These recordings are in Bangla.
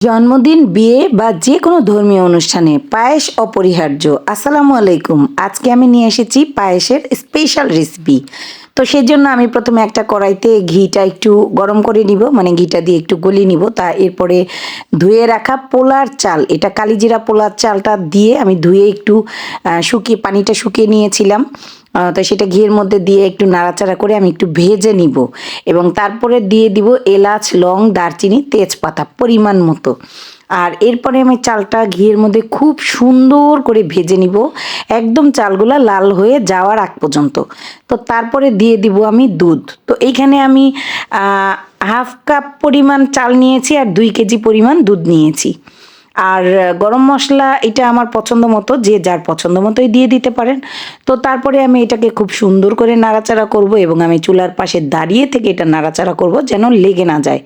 জন্মদিন, বিয়ে বা যে কোনো ধর্মীয় অনুষ্ঠানে পায়েস অপরিহার্য। আসসালামু আলাইকুম। আজকে আমি নিয়ে এসেছি পায়েসের স্পেশাল রেসিপি তো সেই জন্য আমি প্রথমে একটা কড়াইতে ঘিটা একটু গরম করে নিব মানে ঘিটা দিয়ে একটু গলিয়ে নিব। তা এরপরে ধুয়ে রাখা পোলার চাল, এটা কালিজিরা পোলার চালটা দিয়ে আমি ধুয়ে একটু শুকিয়ে, পানিটা শুকিয়ে নিয়েছিলাম। তো সেটা ঘিয়ের মধ্যে দিয়ে একটু নাড়াচাড়া করে আমি একটু ভেজে নিব। এবং তারপরে দিয়ে দিব এলাচ, লং, দারচিনি, তেজপাতা পরিমাণ মতো। আর এরপরে আমি চালটা ঘিয়ের মধ্যে খুব সুন্দর করে ভেজে নিব। একদম চালগুলা লাল হয়ে যাওয়ার আগ পর্যন্ত। তো তারপরে দিয়ে দিব আমি দুধ। তো এইখানে আমি হাফ কাপ পরিমাণ চাল নিয়েছি আর দুই কেজি পরিমাণ দুধ নিয়েছি। আর গরম মশলা এটা আমার পছন্দ মতো, যে যার পছন্দ মতোই দিয়ে দিতে পারেন। তো তারপরে আমি এটাকে খুব সুন্দর করে নাড়াচাড়া করব এবং আমি চুলার পাশে দাঁড়িয়ে থেকে এটা নাড়াচাড়া করব যেন লেগে না যায়।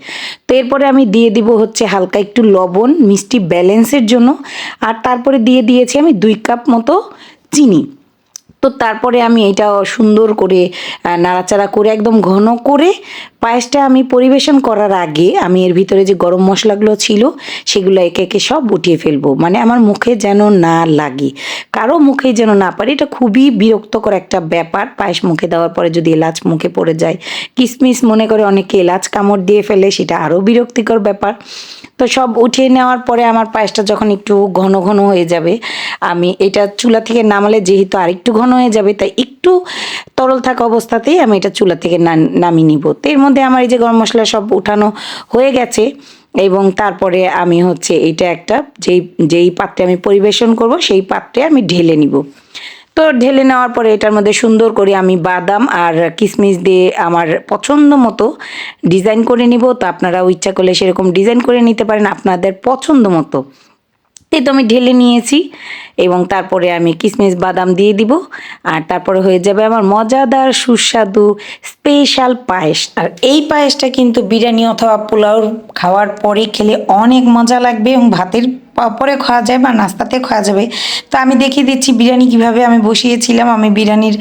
তো এরপরে আমি দিয়ে দিব হচ্ছে হালকা একটু লবণ, মিষ্টি ব্যালেন্সের জন্য। আর তারপরে দিয়ে দিয়েছি আমি দুই কাপ মতো চিনি। তো তারপরে আমি এটা সুন্দর করে নাড়াচাড়া করে একদম ঘন করে পায়েসটা আমি পরিবেশন করার আগে আমি এর ভিতরে যে গরম মশলাগুলো ছিল, সেগুলো একে একে সব উঠিয়ে ফেলব। মানে আমার মুখে যেন না লাগে। কারও মুখে যেন না পারে, এটা খুবই বিরক্তকর একটা ব্যাপার। পায়েস মুখে দেওয়ার পরে যদি এলাচ মুখে পড়ে যায়, কিসমিস মনে করে অনেকে এলাচ কামড় দিয়ে ফেলে, সেটা আরও বিরক্তিকর ব্যাপার। তো সব উঠিয়ে নেওয়ার পরে আমার পায়েসটা যখন একটু ঘন ঘন হয়ে যাবে, আমি এটা চুলা থেকে নামালে যেহেতু আরেকটু ঘন হয়ে যাবে, তাই একটু তরল থাকা অবস্থাতেই আমি এটা চুলা থেকে নামিয়ে নিব। তো এর মধ্যে আমার এই যে গরম মশলা সব উঠানো হয়ে গেছে এবং তারপরে আমি হচ্ছে এটা একটা যেই যেই পাত্রে আমি পরিবেশন করব, সেই পাত্রে আমি ঢেলে নিব। তো ঢেলে নেওয়ার পরে এটার মধ্যে সুন্দর করে আমি বাদাম আর কিশমিশ দিয়ে আমার পছন্দ মতো ডিজাইন করে নিব। তো আপনারাও ইচ্ছা করলে সেরকম ডিজাইন করে নিতে পারেন আপনাদের পছন্দ মতো। এই তো আমি ঢেলে নিয়েছি এবং তারপরে আমি কিশমিশ বাদাম দিয়ে দিব। আর তারপরে হয়ে যাবে আমার মজাদার সুস্বাদু স্পেশাল পায়েস। আর এই পায়েসটা কিন্তু বিরিয়ানি অথবা পোলাও খাওয়ার পরে খেলে অনেক মজা লাগবে এবং ভাতের পরে খাওয়া যায় বা নাস্তাতে খাওয়া যাবে। তো আমি দেখিয়ে দিচ্ছি বিরিয়ানি কীভাবে আমি বসিয়েছিলাম। আমি বিরিয়ানির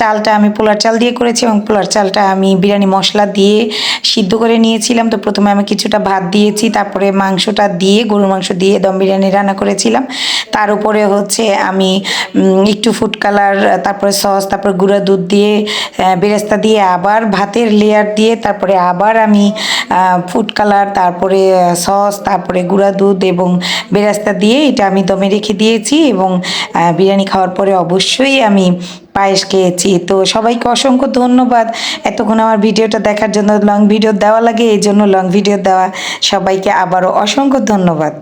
চালটা আমি পোলার চাল দিয়ে করেছি এবং পোলার চালটা আমি বিরিয়ানি মশলা দিয়ে সিদ্ধ করে নিয়েছিলাম। তো প্রথমে আমি কিছুটা ভাত দিয়েছি, তারপরে মাংসটা দিয়ে, গরুর মাংস দিয়ে দম বিরিয়ানি রান্না করেছিলাম। তার উপরে হচ্ছে আমি একটু ফুড কালার তারপরে সস তারপরে গুঁড়া দুধ দিয়ে বেরেস্তা দিয়ে আবার ভাতের লেয়ার দিয়ে, তারপরে আবার আমি ফুড কালার তারপরে সস তারপরে গুঁড়া দুধ এবং বেরাস্তা দিয়ে এটা আমি দমে রেখে দিয়েছি এবং বিরিয়ানি খাওয়ার পরে অবশ্যই আমি পায়েস খেয়েছি। তো সবাইকে অসংখ্য ধন্যবাদ। এতক্ষণ আমার ভিডিওটা দেখার জন্য লং ভিডিও দেওয়া লাগে, এই জন্য লং ভিডিও দেওয়া। সবাইকে আবারও অসংখ্য ধন্যবাদ।